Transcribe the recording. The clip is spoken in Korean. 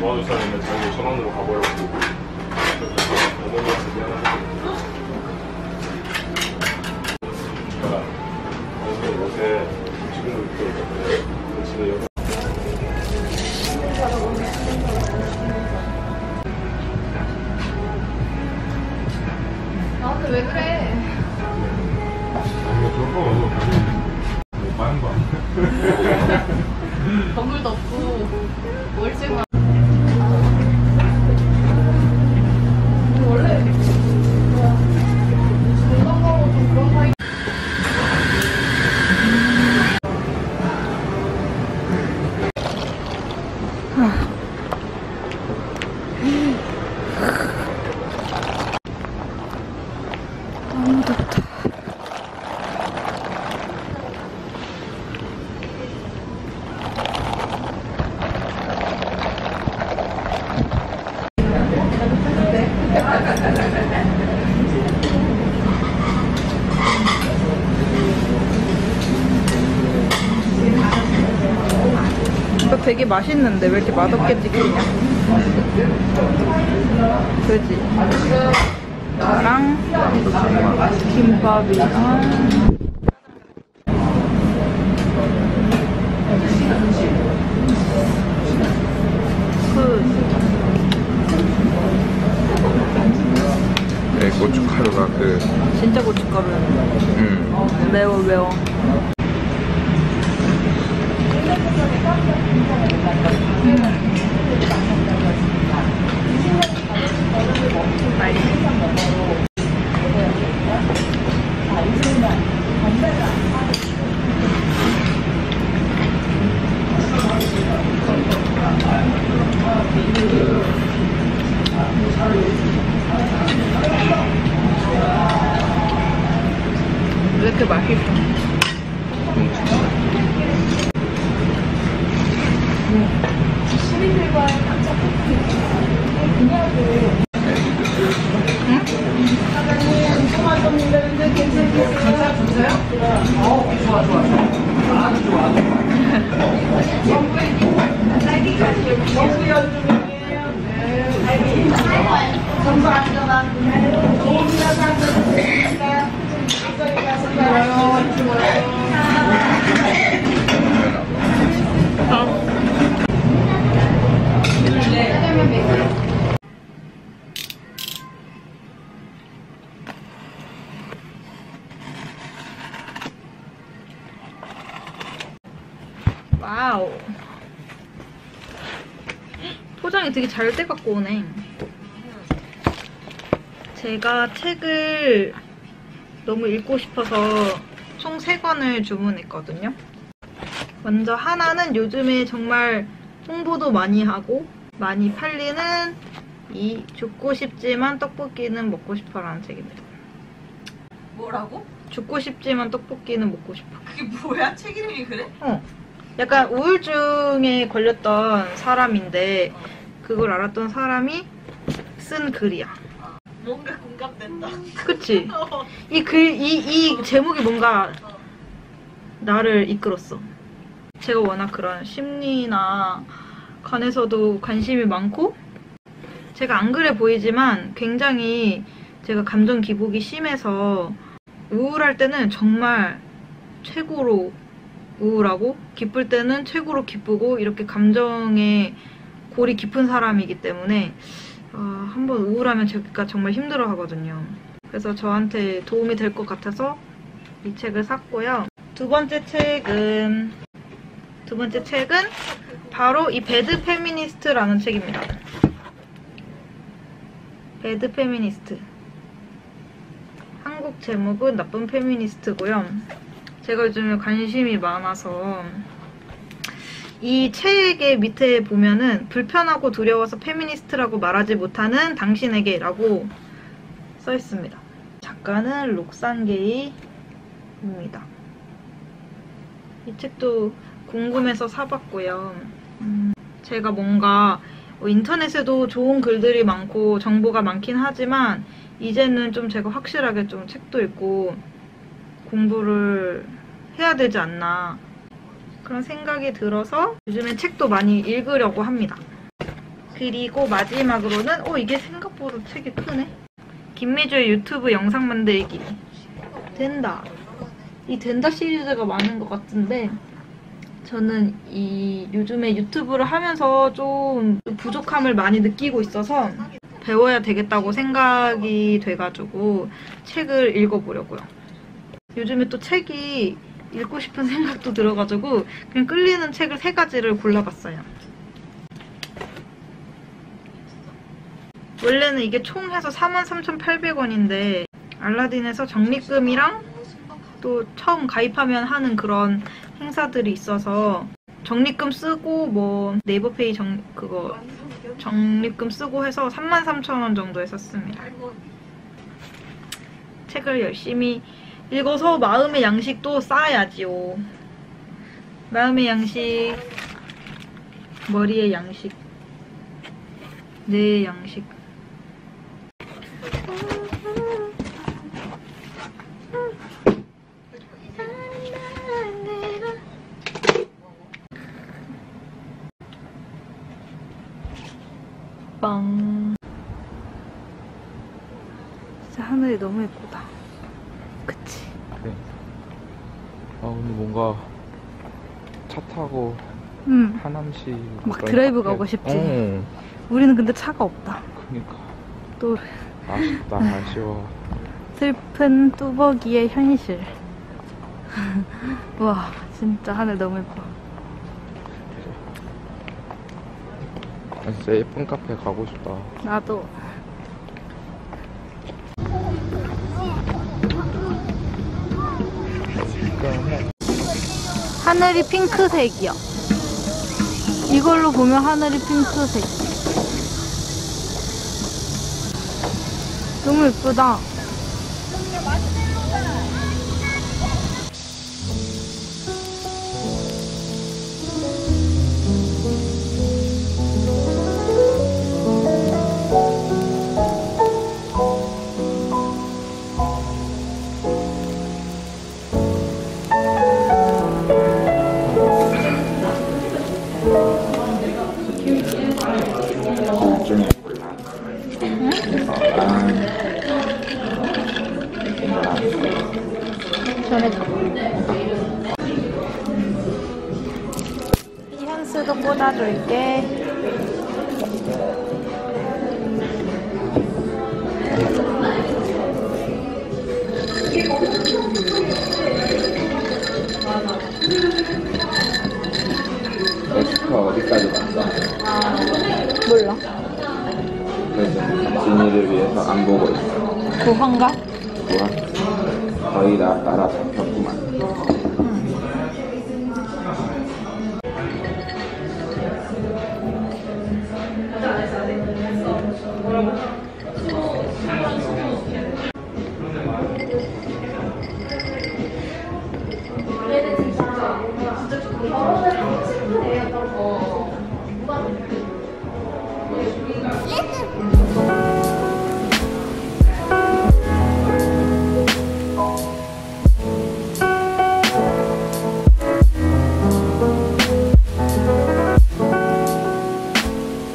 사람이 있는 자기 전원으로 가버렸고. 어머니한테 미안하다고 그러니까 어머니 요새 지금도 있는데 집에 여자 이거 되게 맛있는데 왜 이렇게 맛없게 찍히냐? 그지? 나랑 김밥이랑 고춧가루가 그, 진짜 고춧가루야. 음, 매워 매워. 사과에 감자 그냥 사장님 통화 좀 힘드는데 괜찮겠어요? 감자 감자요? 어 좋아 좋아 좋아 아주 좋아 아주 좋아 전부에 딸기까지 전부 연중이에요 네 딸기 전부 안전한 좋은 사장님입니다 갑자기 가서 봐요 좋아요 와우. 포장이 되게 잘돼 갖고 오네. 제가 책을 너무 읽고 싶어서 총 3권을 주문했거든요. 먼저 하나는 요즘에 정말 홍보도 많이 하고 많이 팔리는 이 죽고 싶지만 떡볶이는 먹고 싶어라는 책입니다. 뭐라고? 죽고 싶지만 떡볶이는 먹고 싶어. 그게 뭐야? 책 이름이 그래? 어. 약간 우울증에 걸렸던 사람인데 그걸 알았던 사람이 쓴 글이야. 뭔가 공감된다. 그치? 이 글, 이, 이 제목이 뭔가 나를 이끌었어. 제가 워낙 그런 심리나 관해서도 관심이 많고 제가 안 그래 보이지만 굉장히 제가 감정 기복이 심해서 우울할 때는 정말 최고로 우울하고 기쁠 때는 최고로 기쁘고 이렇게 감정에 골이 깊은 사람이기 때문에 아, 한번 우울하면 제가 정말 힘들어 하거든요. 그래서 저한테 도움이 될 것 같아서 이 책을 샀고요. 두 번째 책은 두 번째 책은 바로 이 배드 페미니스트라는 책입니다. 배드 페미니스트. 한국 제목은 나쁜 페미니스트고요. 제가 요즘에 관심이 많아서 이 책의 밑에 보면은 불편하고 두려워서 페미니스트라고 말하지 못하는 당신에게라고 써 있습니다. 작가는 록산게이입니다. 이 책도 궁금해서 사봤고요. 음, 제가 뭔가 뭐 인터넷에도 좋은 글들이 많고 정보가 많긴 하지만 이제는 좀 제가 확실하게 좀 책도 읽고 공부를 해야 되지 않나 그런 생각이 들어서 요즘엔 책도 많이 읽으려고 합니다. 그리고 마지막으로는 어 이게 생각보다 책이 크네. 김미주의 유튜브 영상 만들기. 된다. 이 된다 시리즈가 많은 것 같은데 저는 이 요즘에 유튜브를 하면서 좀 부족함을 많이 느끼고 있어서 배워야 되겠다고 생각이 돼가지고 책을 읽어보려고요. 요즘에 또 책이 읽고 싶은 생각도 들어가지고 그냥 끌리는 책을 세 가지를 골라봤어요. 원래는 이게 총 해서 43,800원인데 알라딘에서 적립금이랑 또 처음 가입하면 하는 그런 행사들이 있어서 적립금 쓰고 뭐 네이버페이 정 그거 적립금 쓰고 해서 33,000원 정도에 썼습니다. 책을 열심히 읽어서 마음의 양식도 쌓아야지요. 마음의 양식, 머리의 양식, 뇌의 양식. 빵. 진짜 하늘이 너무 예쁘다. 그치? 그래. 아 오늘 뭔가 차 타고 응. 하남시 막 드라이브 가고 싶지? 어, 우리는 근데 차가 없다. 그니까 또 아쉽다 아쉬워. 슬픈 뚜벅이의 현실. 와, 진짜 하늘 너무 예뻐. 진짜 예쁜 카페 가고 싶다. 나도. 하늘이 핑크색이야. 이걸로 보면 하늘이 핑크색. 너무 예쁘다. 전해줘. 향수도 꽂아줄게. 엑스터 어디까지 갔어? 몰라. 그래서 진이를 위해서 안 보고 있어. 고한가? 좋아. 거의 나 따라 잡혔구만.